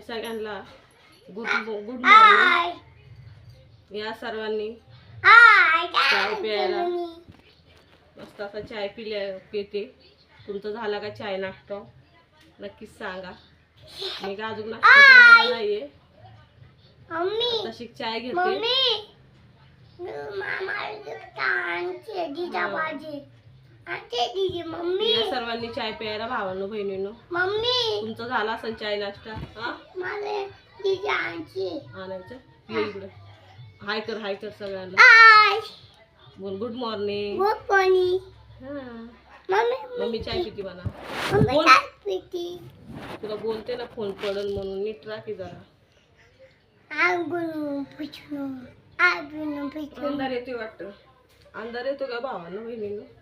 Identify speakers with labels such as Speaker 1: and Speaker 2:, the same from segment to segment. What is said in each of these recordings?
Speaker 1: सगळ्यांना good good morning या सर्वांनी चाय प्यायला. मस्त असा चाय पिल्या पिते. तुमचा झाला का चाय नाश्ता? नक्कीच सांगा. मी का अजून नाश्ता केलेला नाहीये? तशी चाय घेते. या सर्वांनी चाय प्यायला भावांनो बहिणींनो. तुमचा झाला असेल चाय नाश्ता? हा? आणायचं. ये इकडं. हाय कर हाय कर सगळ्यांना. बोल गुड मॉर्निंग हा. मम्मी चाय पिती म्हणा. तुला बोलते ना फोन पडल म्हणून. नीट राखी जरा. अंधार येते वाटत. अंधार येतो का भावांना बहिणीनं?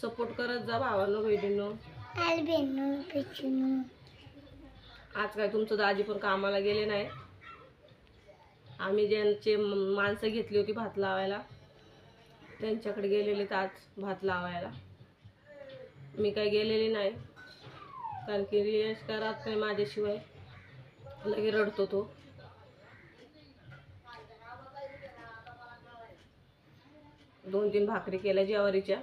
Speaker 1: सपोर्ट करत जा भावांना बहिणीनं. आज काय तुमचं दाजी पण कामाला गेले नाही. आम्ही ज्यांचे माणसं घेतली होती भात लावायला त्यांच्याकडे गेलेले आज भात लावायला. मी काय गेलेली नाही कारण की रियाज काय राहत नाही माझ्याशिवाय लगे रडतो तो. दोन तीन भाकरी केल्या ज्वारीच्या.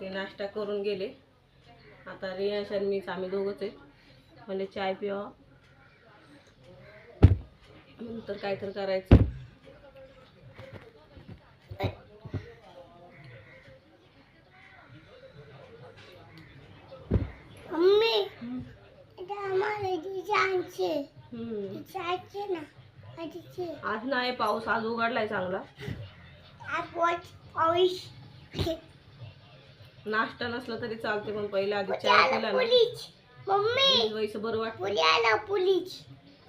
Speaker 1: ते नाश्ता करून गेले. आता रियाश आणि मीच आम्ही दोघंच आहे. म्हणजे चाय पिवा नंतर काय तर करायचं. आज नाही पाऊस आज उघडलाय चांगला. नाश्ता नसला तरी चालते पण पहिले आधी चाय पिला ना.
Speaker 2: मम्मी.
Speaker 1: व्हायचं बरं वाटतं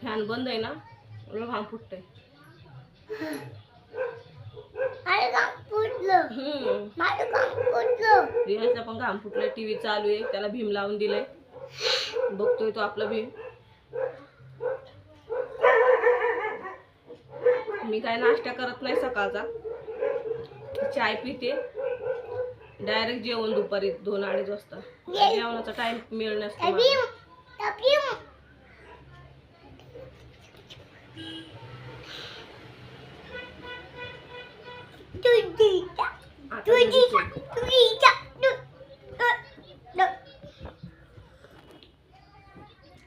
Speaker 1: फॅन बंद आहे ना एवढं घाम फुटतंय. रियाजला पण घाम फुटलाय टीव्ही चालू आहे त्याला भीम लावून दिलंय. बघतोय तो आपला भीम. मी काय नाश्ता करत नाही सकाळचा. चाय पिते. डायरेक्ट जेवण दुपारी दोन अडीच वाजता. जेवणाचा टाइम मिळ नसतो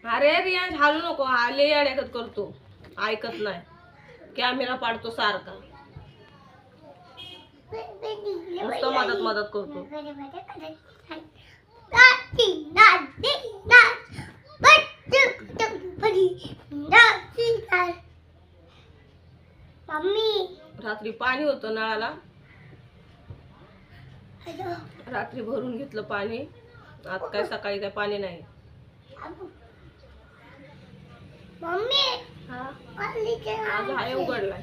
Speaker 1: अरे रियाज हालू नको. आले अडकत करतो. ऐकत नाही. कॅमेरा पाडतो सारखा. नुसतं मदत मदत करतो
Speaker 2: मम्मी
Speaker 1: रात्री पाणी होतं नळाला. रात्री भरून घेतलं पाणी. आज काय सकाळी काय पाणी नाही.
Speaker 2: मम्मी
Speaker 1: आज हाय उघडलाय.